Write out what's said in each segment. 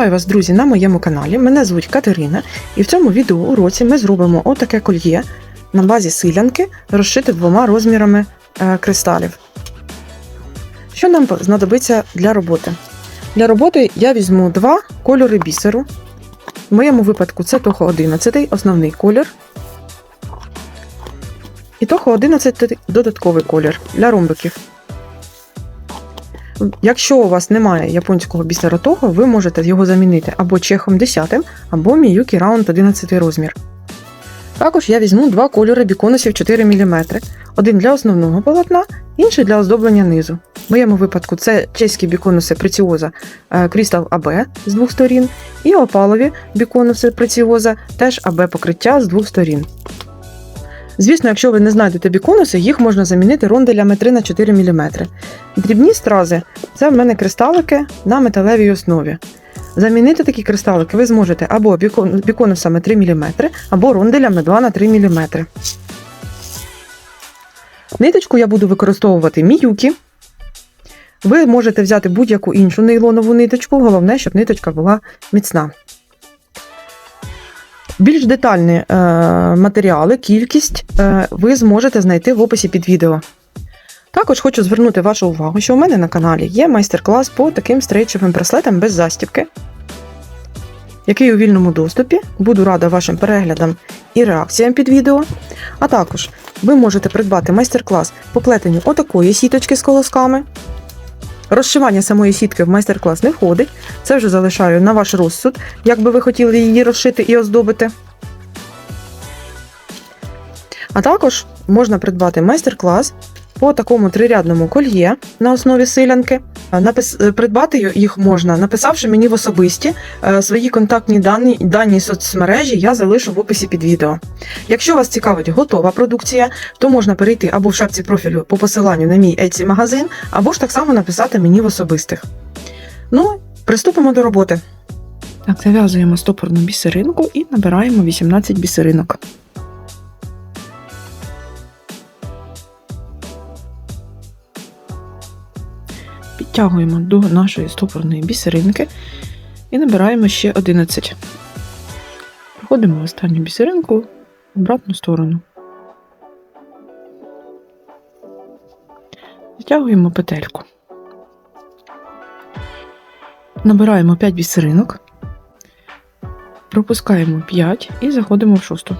Вітаю вас, друзі, на моєму каналі. Мене звуть Катерина, і в цьому відеоуроці ми зробимо отаке кольє на базі силянки, розшите двома розмірами е, кристалів. Що нам знадобиться для роботи? Для роботи я візьму два кольори бісеру. В моєму випадку це Тохо 11, основний колір. І Тохо 11 додатковий колір для ромбиків. Якщо у вас немає японського бісера того, ви можете його замінити або чехом 10, або Miyuki Round 11 розмір. Також я візьму два кольори біконусів 4 мм. Один для основного полотна, інший для оздоблення низу. В моєму випадку це чеські біконуси преціоза Crystal AB з двох сторін, і опалові біконуси преціоза теж АБ покриття з двох сторін. Звісно, якщо ви не знайдете біконуси, їх можна замінити ронделями 3х4 мм. Дрібні стрази це в мене кристалики на металевій основі. Замінити такі кристалики ви зможете або біконусами 3 мм, або ронделями 2 на 3 мм. Ниточку я буду використовувати міюкі. Ви можете взяти будь-яку іншу нейлонову ниточку, головне, щоб ниточка була міцна. Більш детальні е, матеріали, кількість е, ви зможете знайти в описі під відео. Також хочу звернути вашу увагу, що у мене на каналі є майстер-клас по таким стрейчовим браслетам без застібки, який у вільному доступі. Буду рада вашим переглядам і реакціям під відео. А також ви можете придбати майстер-клас по плетенню отакої сіточки з колосками. Розшивання самої сітки в майстер-клас не входить. Це вже залишаю на ваш розсуд, як би ви хотіли її розшити і оздобити. А також можна придбати майстер-клас по такому трирядному кольє на основі силянки. Напис... Придбати їх можна, написавши мені в особисті е, свої контактні дані, дані соцмережі, я залишу в описі під відео. Якщо вас цікавить готова продукція, то можна перейти або в шапці профілю по посиланню на мій Etsy магазин, або ж так само написати мені в особистих. Ну, приступимо до роботи. Так, зав'язуємо стопорну бісеринку і набираємо 18 бісеринок. Підтягуємо до нашої стопорної бісеринки і набираємо ще 11. Проходимо в останню бісеринку в обратну сторону. Затягуємо петельку. Набираємо 5 бісеринок, пропускаємо 5 і заходимо в шосту.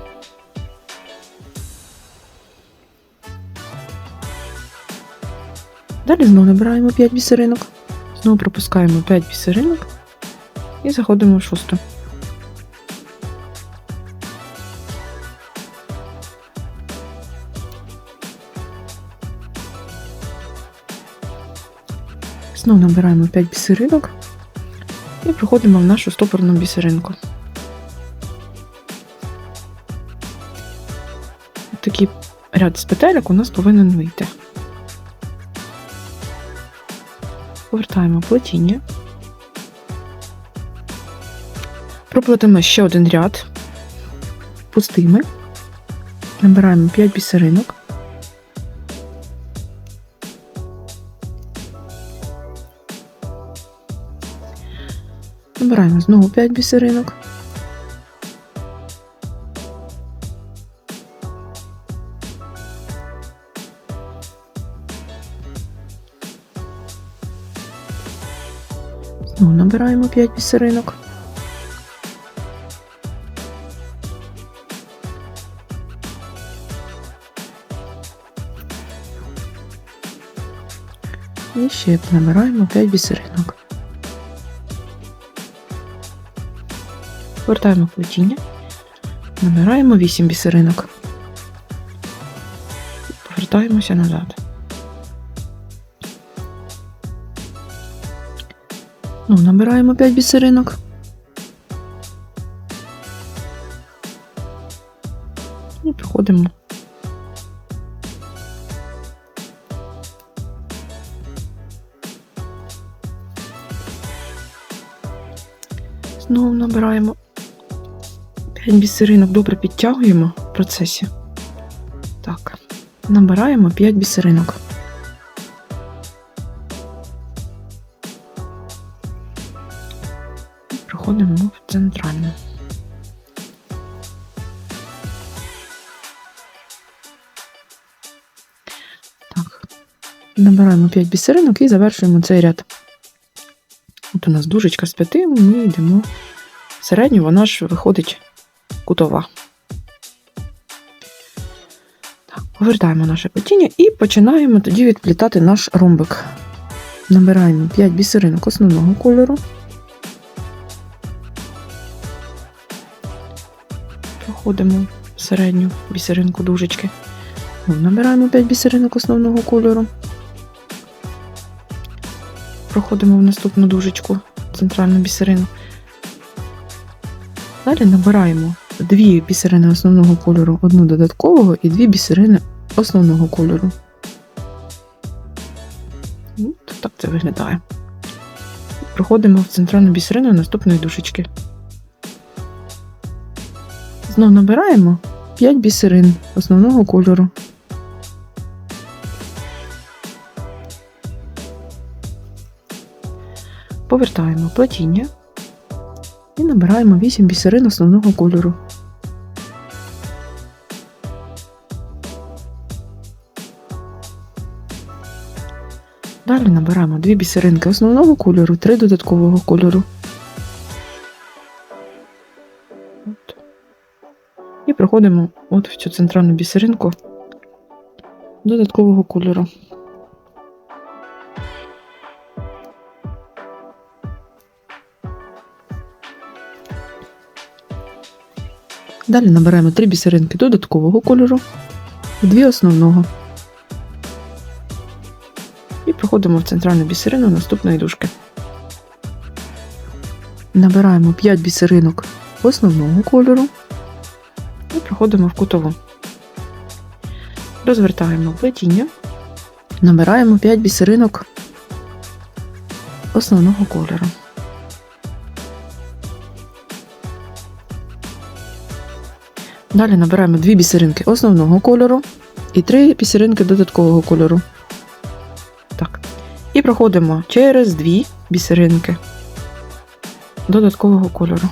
Далі знову набираємо 5 бісеринок, знову пропускаємо 5 бісеринок і заходимо в шосту. Знову набираємо 5 бісеринок і проходимо в нашу стопорну бісеринку. Такий ряд з петелек у нас повинен вийти. Повертаємо плетіння. Проплетемо ще один ряд пустими. Набираємо 5 бісеринок. Набираємо знову 5 бісеринок. Знову набираємо 5 бісеринок. І ще набираємо 5 бісеринок. Повертаємо плетіння, набираємо 8 бісеринок. Повертаємося назад. Ну, набираємо 5 бісеринок. І проходимо. Знову набираємо 5 бісеринок, добре підтягуємо в процесі. Так, набираємо 5 бісеринок. Проходимо в центральну. Так. Набираємо 5 бісеринок і завершуємо цей ряд. От у нас дужечка з п'яти, ми йдемо в середню, вона ж виходить кутова. Повертаємо наше плетіння і починаємо тоді відплітати наш ромбик. Набираємо 5 бісеринок основного кольору. Проходимо середню бісеринку дужечки. Набираємо 5 бісеринок основного кольору. Проходимо в наступну дужечку, центральну бісерину. Далі набираємо дві бісерини основного кольору, одну додаткового і дві бісерини основного кольору. Ну, то Так це виглядає. Проходимо в центральну бісерину наступної дужечки. Знов набираємо 5 бісерин основного кольору. Повертаємо плетіння і набираємо 8 бісерин основного кольору. Далі набираємо 2 бісеринки основного кольору, 3 додаткового кольору. І проходимо от в цю центральну бісеринку додаткового кольору. Далі набираємо 3 бісеринки додаткового кольору і 2 основного. І проходимо в центральну бісерину наступної дужки. Набираємо 5 бісеринок основного кольору проходимо в кутову. Розвертаємо плетіння, набираємо 5 бісеринок основного кольору. Далі набираємо 2 бісеринки основного кольору і 3 бісеринки додаткового кольору. Так. І проходимо через 2 бісеринки додаткового кольору.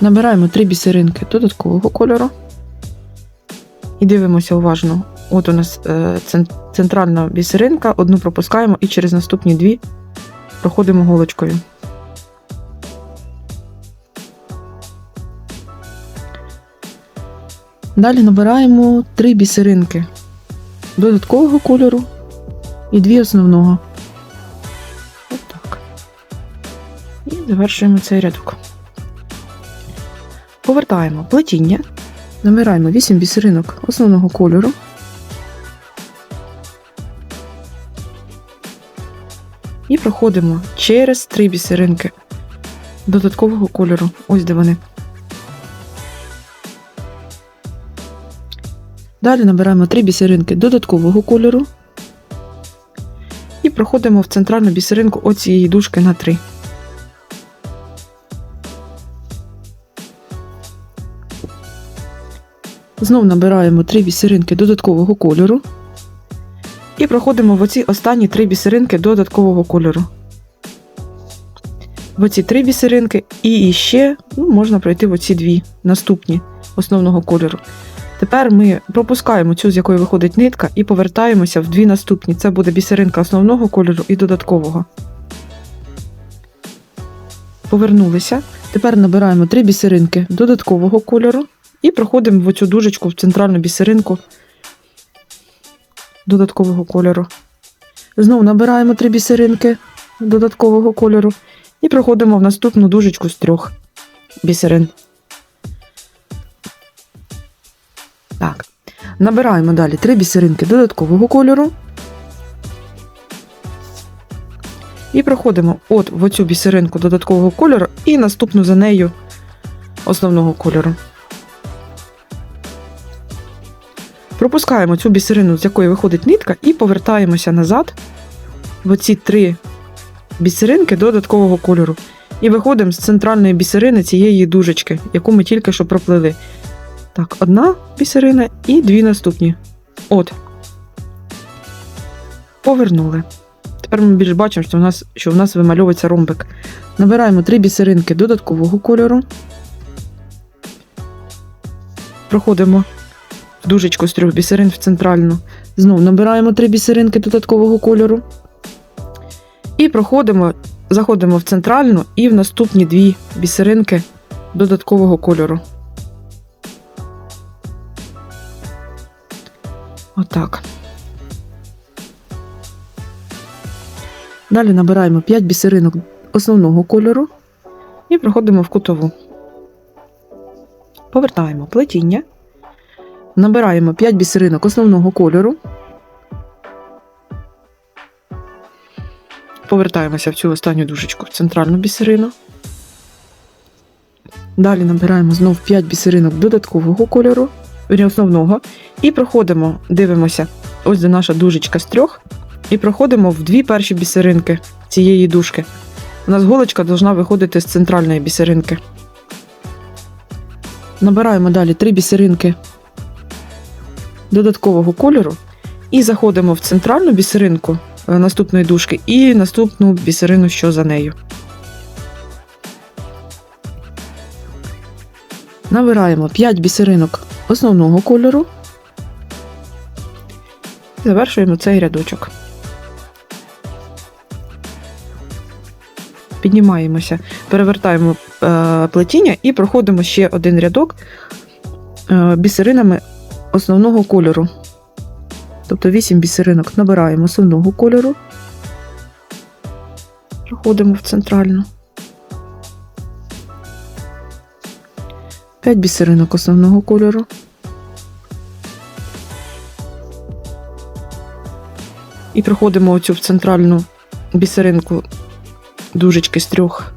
Набираємо 3 бісеринки додаткового кольору. І дивимося уважно. От у нас е, центральна бісеринка, одну пропускаємо і через наступні дві проходимо голочкою. Далі набираємо 3 бісеринки додаткового кольору і дві основного. Отак. І завершуємо цей рядок. Повертаємо плетіння, набираємо 8 бісеринок основного кольору. І проходимо через 3 бісеринки додаткового кольору. Ось де вони. Далі набираємо 3 бісеринки додаткового кольору і проходимо в центральну бісеринку оцієї дужки на 3. Знов набираємо 3 бісеринки додаткового кольору і проходимо в оці останні 3 бісеринки додаткового кольору. В оці 3 бісеринки і ще ну, можна пройти в оці дві наступні основного кольору. Тепер ми пропускаємо цю, з якої виходить нитка, і повертаємося в дві наступні. Це буде бісеринка основного кольору і додаткового. Повернулися. Тепер набираємо три бісеринки додаткового кольору і проходимо в оцю дужечку в центральну бісеринку додаткового кольору. Знову набираємо три бісеринки додаткового кольору і проходимо в наступну дужечку з трьох бісерин. Так. Набираємо далі три бісеринки додаткового кольору. І проходимо от в оцю бісеринку додаткового кольору і наступну за нею основного кольору. Пропускаємо цю бісерину, з якої виходить нитка, і повертаємося назад в оці три бісеринки додаткового кольору. І виходимо з центральної бісерини цієї дужечки, яку ми тільки що проплили. Так, одна бісерина і дві наступні. От. Повернули. Тепер ми більш бачимо, що в нас, що в нас вимальовується ромбик. Набираємо три бісеринки додаткового кольору. Проходимо дужечку з трьох бісерин в центральну. Знову набираємо три бісеринки додаткового кольору. І проходимо, заходимо в центральну і в наступні дві бісеринки додаткового кольору. Отак. Далі набираємо 5 бісеринок основного кольору і проходимо в кутову. Повертаємо плетіння. Набираємо 5 бісеринок основного кольору. Повертаємося в цю останню дужечку в центральну бісерину. Далі набираємо знов 5 бісеринок додаткового кольору, основного, і проходимо, дивимося, ось де наша дужечка з трьох, і проходимо в дві перші бісеринки цієї дужки. У нас голочка повинна виходити з центральної бісеринки. Набираємо далі 3 бісеринки додаткового кольору і заходимо в центральну бісеринку е, наступної дужки і наступну бісерину, що за нею. Набираємо 5 бісеринок основного кольору. Завершуємо цей рядочок. Піднімаємося, перевертаємо е, плетіння і проходимо ще один рядок е, бісеринами основного кольору. Тобто 8 бісеринок набираємо основного кольору, проходимо в центральну. 5 бісеринок основного кольору. І проходимо оцю в центральну бісеринку дужечки з трьох.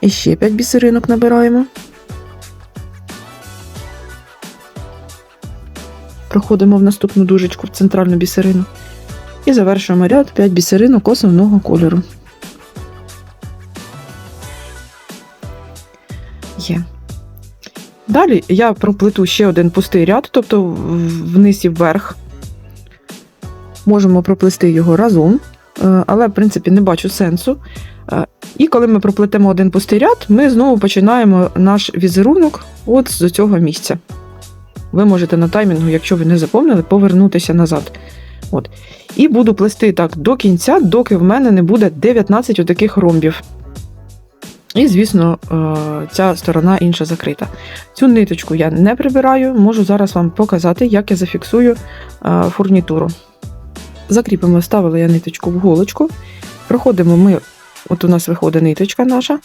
І ще 5 бісеринок набираємо. Проходимо в наступну дужечку в центральну бісерину. І завершуємо ряд 5 бісеринок основного кольору. Є. Далі я проплету ще один пустий ряд, тобто вниз і вверх. Можемо проплести його разом, е, але, в принципі, не бачу сенсу. Е, І коли ми проплетемо один пустий ряд, ми знову починаємо наш візерунок от з цього місця. Ви можете на таймінгу, якщо ви не заповнили, повернутися назад. От. І буду плести так до кінця, доки в мене не буде 19 отаких ромбів. І, звісно, е, ця сторона інша закрита. Цю ниточку я не прибираю, можу зараз вам показати, як я зафіксую е, фурнітуру. Закріпимо, вставила я ниточку в голочку. Проходимо ми, от у нас виходить ниточка наша.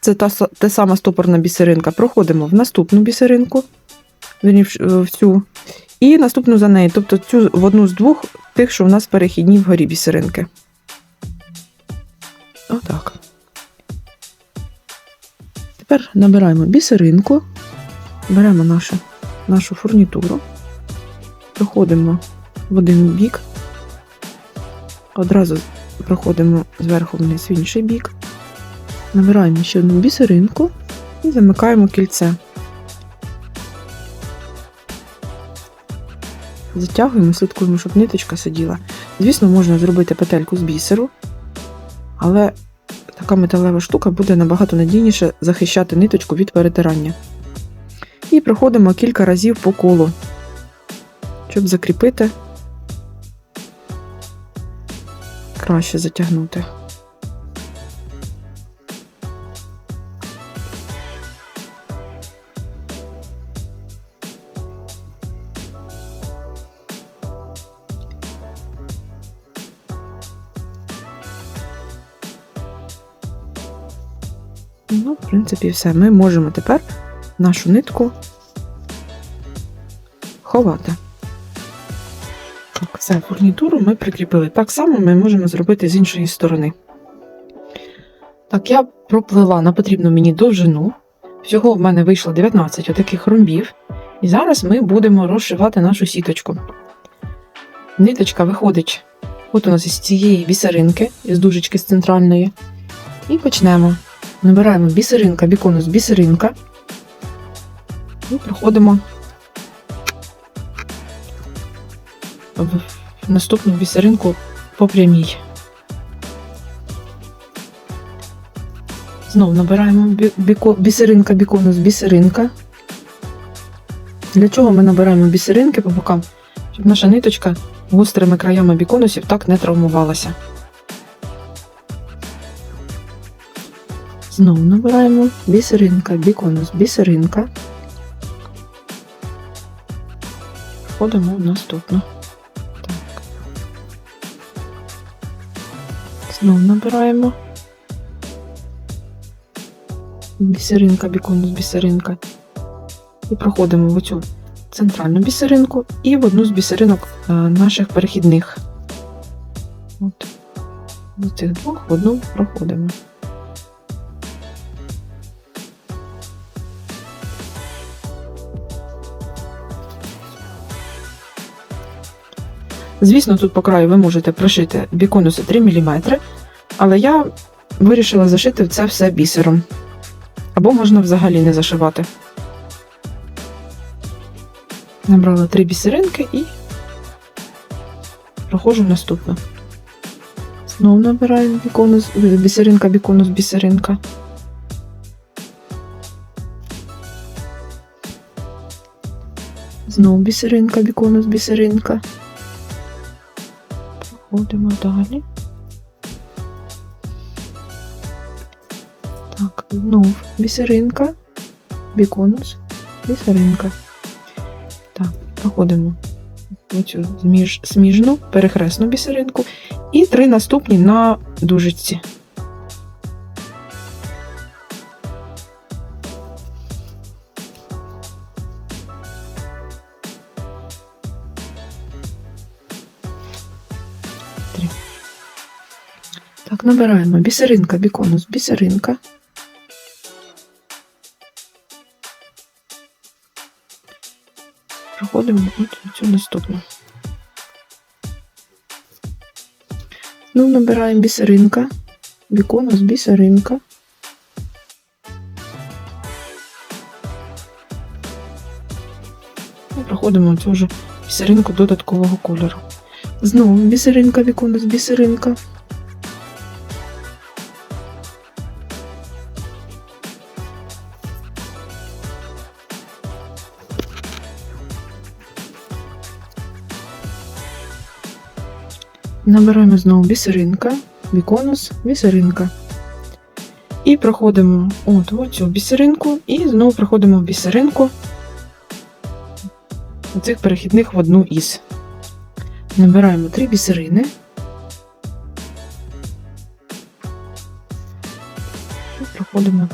Це та, та сама стопорна бісеринка. Проходимо в наступну бісеринку, вірні, в, цю, і наступну за нею, тобто цю в одну з двох тих, що в нас перехідні вгорі бісеринки. Отак. Тепер набираємо бісеринку, беремо нашу, нашу фурнітуру, проходимо в один бік, одразу проходимо зверху вниз в інший бік, набираємо ще одну бісеринку і замикаємо кільце. Затягуємо, слідкуємо, щоб ниточка сиділа. Звісно, можна зробити петельку з бісеру, але така металева штука буде набагато надійніше захищати ниточку від перетирання. І проходимо кілька разів по колу, щоб закріпити, краще затягнути. Ну, в принципі, все. Ми можемо тепер нашу нитку ховати. Так, все, фурнітуру ми прикріпили. Так само ми можемо зробити з іншої сторони. Так, я проплила на потрібну мені довжину. Всього в мене вийшло 19 отаких ромбів. І зараз ми будемо розшивати нашу сіточку. Ниточка виходить от у нас із цієї бісеринки, із дужечки з центральної. І почнемо. Набираємо бісеринка, біконус бісеринка. І проходимо в наступну бісеринку по прямій. Знову набираємо бісеринка, біконус, бісеринка. Для чого ми набираємо бісеринки по бокам? Щоб наша ниточка гострими краями біконусів так не травмувалася. Знову набираємо бісеринка, біконус, бісеринка. Входимо в наступну. Так. Знову набираємо. Бісеринка, біконус, бісеринка. І проходимо в оцю центральну бісеринку і в одну з бісеринок е, наших перехідних. От. З цих двох в одну проходимо. Звісно, тут по краю ви можете пришити біконуси 3 мм, але я вирішила зашити це все бісером. Або можна взагалі не зашивати. Набрала три бісеринки і проходжу наступну. Знову набираємо біконус, бісеринка, біконус, бісеринка. Знову бісеринка, біконус, бісеринка. Проходимо далі. Так, знов бісеринка, біконус, бісеринка. Так, проходимо оцю зміж, сміжну, перехресну бісеринку і три наступні на дужечці. Так, набираємо бісеринка, біконус, бісеринка. Проходимо от цю наступну. Ну, набираємо бісеринка, біконус, бісеринка. І проходимо цю ж бісеринку додаткового кольору. Знову бісеринка, біконус, бісеринка. Набираємо знову бісеринка, біконус, бісеринка. І проходимо от цю бісеринку, і знову проходимо в бісеринку оцих перехідних в одну із. Набираємо три бісерини. І проходимо.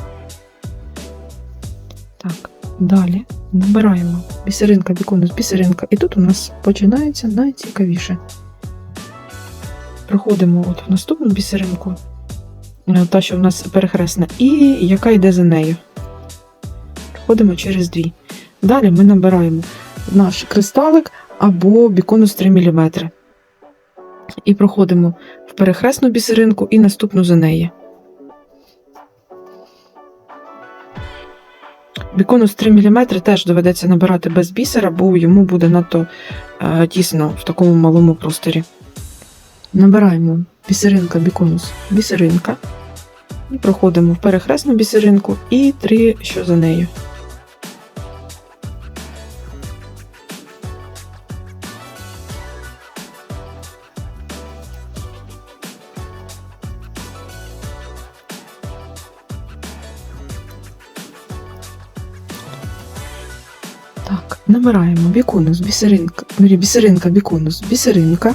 Так, далі набираємо бісеринка, біконус, бісеринка. І тут у нас починається найцікавіше. Проходимо от в наступну бісеринку, е, та, що в нас перехресна, і яка йде за нею. Проходимо через дві. Далі ми набираємо наш кристалик або біконус 3 мм. І проходимо в перехресну бісеринку і наступну за неї. Біконус 3 мм теж доведеться набирати без бісера, бо йому буде надто е, тісно в такому малому просторі. Набираємо бісеринка, біконус, бісеринка. І проходимо в перехресну бісеринку і три, що за нею. Так, набираємо біконус, бісеринка, ну, бісеринка, біконус, бісеринка.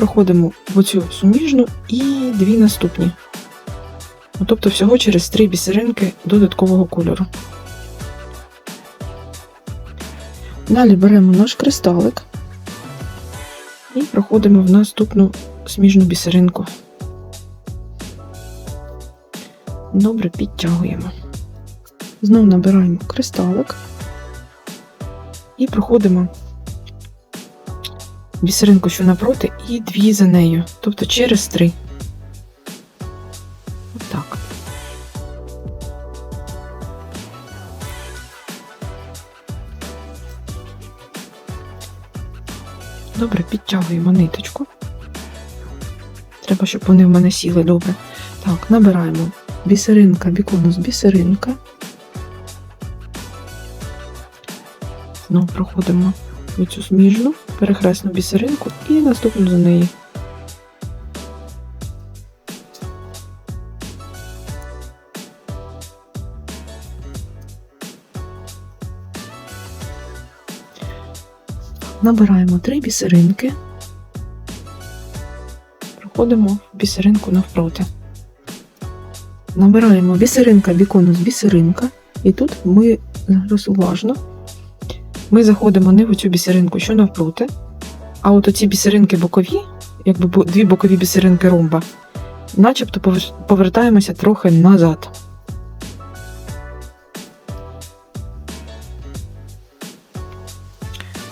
Проходимо в оцю суміжну і дві наступні. Ну, Тобто всього через три бісеринки додаткового кольору. Далі беремо наш кристалик і проходимо в наступну сміжну бісеринку. Добре підтягуємо. Знову набираємо кристалик і проходимо бісеринку, що напроти, і дві за нею, тобто через три. Отак. Добре, підтягуємо ниточку. Треба, щоб вони в мене сіли добре. Так, набираємо бісеринка, біконус, бісеринка. Знову проходимо в цю сміжну, перехресну бісеринку і наступну за неї. Набираємо три бісеринки, проходимо в бісеринку навпроти. Набираємо бісеринка, біконус, бісеринка, і тут ми зараз уважно. Ми заходимо не в цю бісеринку, що навпроти, а от оці бісеринки бокові, якби дві бокові бісеринки ромба, начебто повертаємося трохи назад.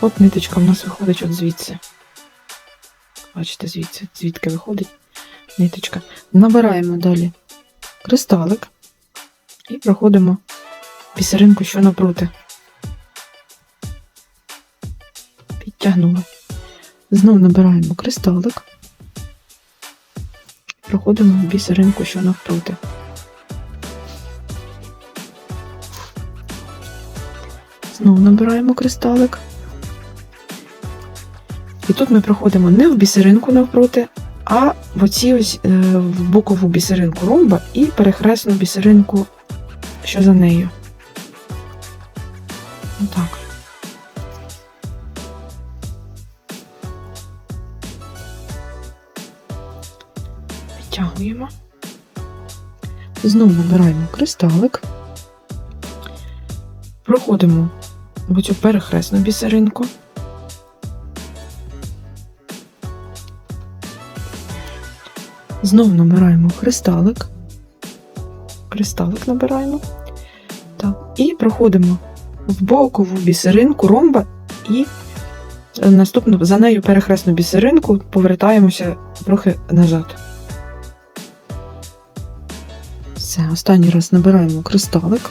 От ниточка в нас виходить от звідси. Бачите, звідси, звідки виходить ниточка. Набираємо далі кристалик і проходимо бісеринку, що навпроти. Підтягнули. Знову набираємо кристалик. Проходимо в бісеринку, що навпроти. Знову набираємо кристалик. І тут ми проходимо не в бісеринку навпроти, а в оці ось е, в бокову бісеринку ромба і перехресну бісеринку, що за нею. Знову набираємо кристалик. Проходимо в цю перехресну бісеринку. Знову набираємо кристалик. Кристалик набираємо. Так. І проходимо в бокову бісеринку ромба і е, наступну за нею перехресну бісеринку повертаємося трохи назад. Все, останній раз набираємо кристалик.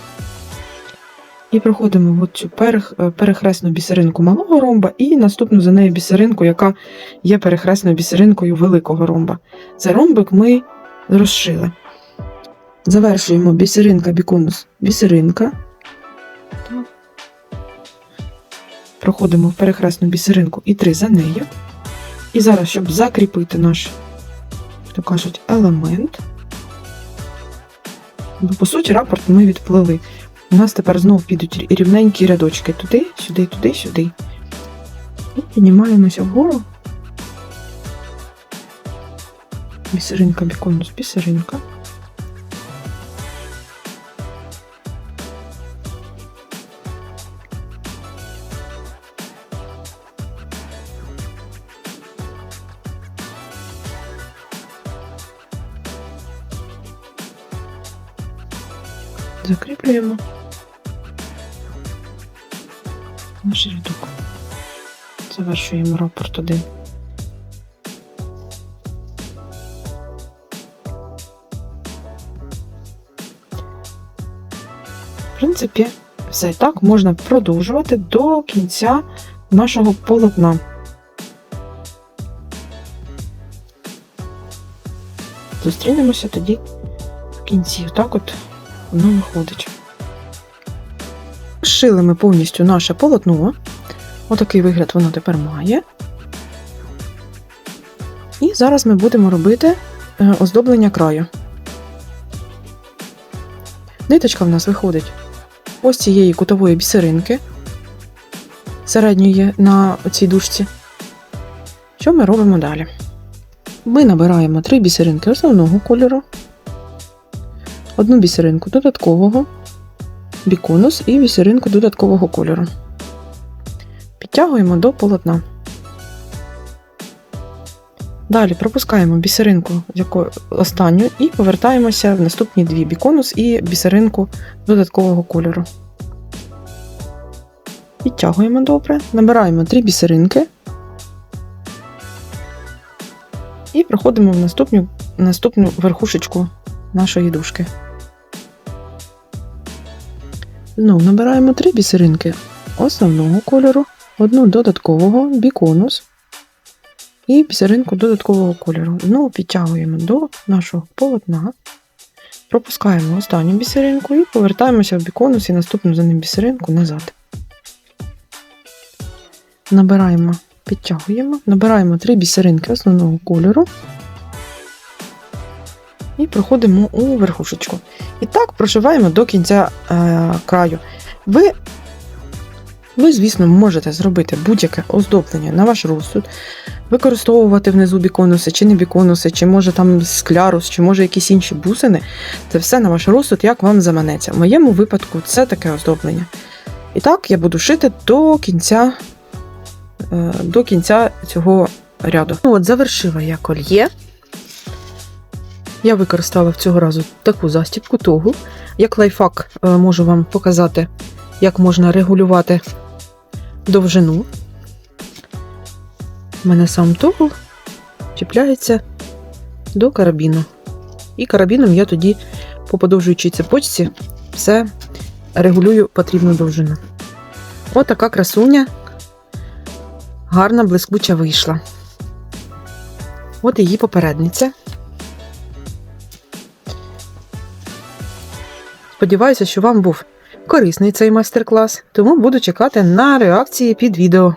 І проходимо в цю е, перехресну бісеринку малого ромба і наступну за нею бісеринку, яка є перехресною бісеринкою великого ромба. Цей ромбик ми розшили. Завершуємо бісеринка, біконус, бісеринка. Проходимо в перехресну бісеринку і три за нею. І зараз, щоб закріпити наш, як то кажуть, елемент. Бо, по суті, рапорт ми відплили. У нас тепер знову підуть рівненькі рядочки. Туди, сюди, туди, сюди. І піднімаємося вгору. Бісеринка, біконус, бісеринка. Закріплюємо наш рядок. Завершуємо рапорт один. В принципі, все так можна продовжувати до кінця нашого полотна. Зустрінемося тоді в кінці. Отак от воно виходить. Зшили ми повністю наше полотно. Отакий вигляд воно тепер має. І зараз ми будемо робити е, оздоблення краю. Ниточка в нас виходить ось цієї кутової бісеринки, середньої на цій дужці. Що ми робимо далі? Ми набираємо три бісеринки основного кольору, одну бісеринку додаткового, біконус і бісеринку додаткового кольору. Підтягуємо до полотна. Далі пропускаємо бісеринку останню і повертаємося в наступні дві біконус і бісеринку додаткового кольору. Підтягуємо добре, набираємо три бісеринки і проходимо в наступну, наступну верхушечку нашої дужки. Знову набираємо три бісеринки основного кольору, одну додаткового біконус і бісеринку додаткового кольору. Знову підтягуємо до нашого полотна, пропускаємо останню бісеринку і повертаємося в біконус і наступну за ним бісеринку назад. Набираємо, підтягуємо, набираємо три бісеринки основного кольору і проходимо у верхушечку. І так прошиваємо до кінця е, краю. Ви, ви, звісно, можете зробити будь-яке оздоблення на ваш розсуд, використовувати внизу біконуси, чи не біконуси, чи може там склярус, чи може якісь інші бусини. Це все на ваш розсуд, як вам заманеться. В моєму випадку це таке оздоблення. І так я буду шити до кінця, е, до кінця цього ряду. Ну, от завершила я кольє. Я використала цього разу таку застібку тогу. Як лайфхак е, можу вам показати, як можна регулювати довжину. У мене сам тогл чіпляється до карабіну. І карабіном я тоді по подовжуючій цепочці все регулюю потрібну довжину. Отака красуня гарна блискуча вийшла. От її попередниця. Сподіваюся, що вам був корисний цей майстер-клас, тому буду чекати на реакції під відео.